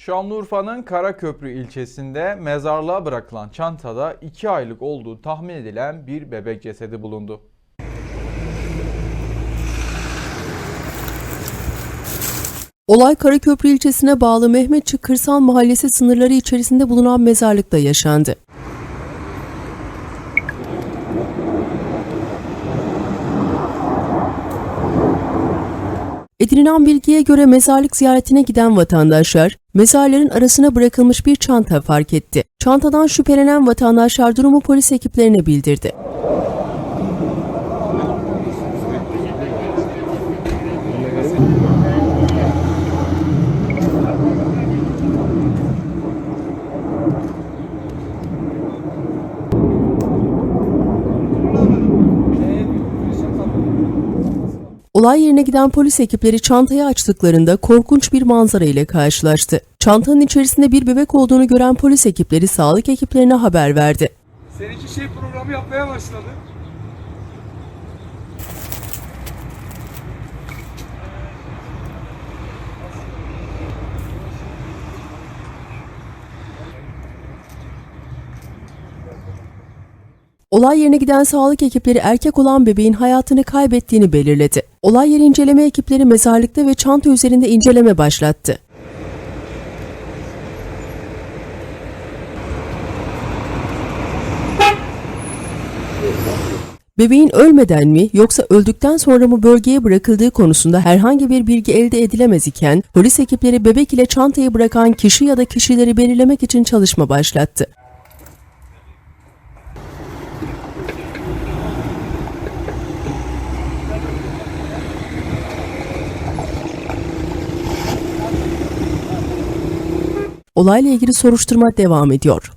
Şanlıurfa'nın Karaköprü ilçesinde mezarlığa bırakılan çantada 2 aylık olduğu tahmin edilen bir bebek cesedi bulundu. Olay Karaköprü ilçesine bağlı Mehmetçik Kırsal Mahallesi sınırları içerisinde bulunan mezarlıkta yaşandı. Edinilen bilgiye göre mezarlık ziyaretine giden vatandaşlar, mezarların arasına bırakılmış bir çanta fark etti. Çantadan şüphelenen vatandaşlar durumu polis ekiplerine bildirdi. Olay yerine giden polis ekipleri çantayı açtıklarında korkunç bir manzara ile karşılaştı. Çantanın içerisinde bir bebek olduğunu gören polis ekipleri sağlık ekiplerine haber verdi. Seninki şey programı yapmaya başladı. Olay yerine giden sağlık ekipleri erkek olan bebeğin hayatını kaybettiğini belirledi. Olay yeri inceleme ekipleri mezarlıkta ve çanta üzerinde inceleme başlattı. Bebeğin ölmeden mi yoksa öldükten sonra mı bölgeye bırakıldığı konusunda herhangi bir bilgi elde edilemez iken polis ekipleri bebek ile çantayı bırakan kişi ya da kişileri belirlemek için çalışma başlattı. Olayla ilgili soruşturma devam ediyor.